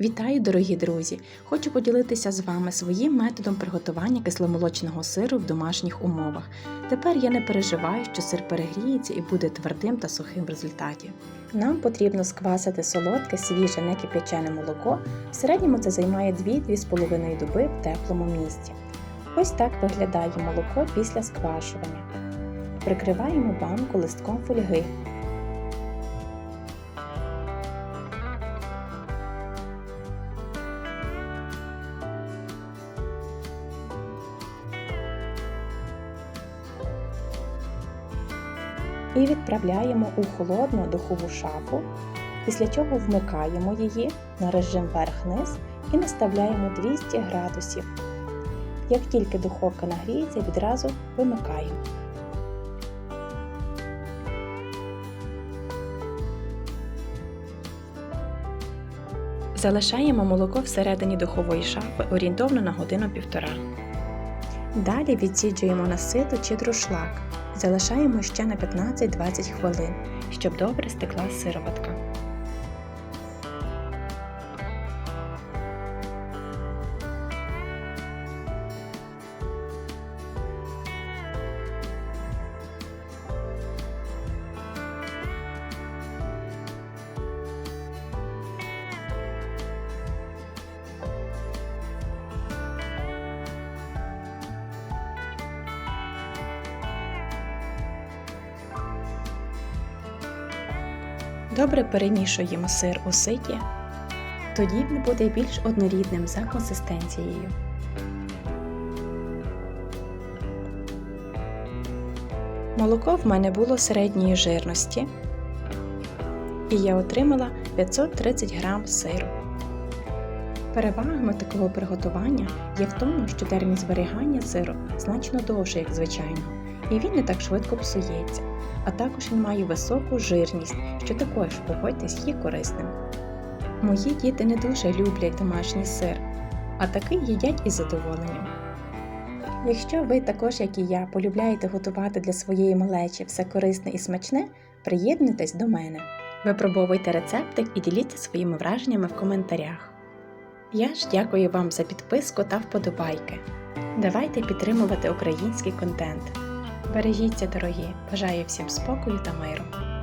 Вітаю, дорогі друзі! Хочу поділитися з вами своїм методом приготування кисломолочного сиру в домашніх умовах. Тепер я не переживаю, що сир перегріється і буде твердим та сухим в результаті. Нам потрібно сквасити солодке, свіже, некип'ячене молоко. В середньому це займає 2-2,5 доби в теплому місці. Ось так виглядає молоко після сквашування. Прикриваємо банку листком фольги. І відправляємо у холодну духову шафу, після чого вмикаємо її на режим верх-низ і наставляємо 200 градусів. Як тільки духовка нагріється, відразу вимикаємо. Залишаємо молоко всередині духової шафи орієнтовно на годину-півтора. Далі відсіджуємо на сито чи друшлак. Залишаємо ще на 15-20 хвилин, щоб добре стекла сироватка. Добре перемішуємо сир у ситі, тоді він буде більш однорідним за консистенцією. Молоко в мене було середньої жирності, і я отримала 530 г сиру. Перевагами такого приготування є в тому, що термін зберігання сиру значно довший, як звичайно, і він не так швидко псується а також він має високу жирність, що також, погодьтесь, є корисним. Мої діти не дуже люблять домашній сир, а такий їдять із задоволенням. Якщо ви також, як і я, полюбляєте готувати для своєї малечі все корисне і смачне, приєднуйтесь до мене. Випробовуйте рецептик і діліться своїми враженнями в коментарях. Я ж дякую вам за підписку та вподобайки. Давайте підтримувати український контент. Бережіться, дорогі! Бажаю всім спокою та миру!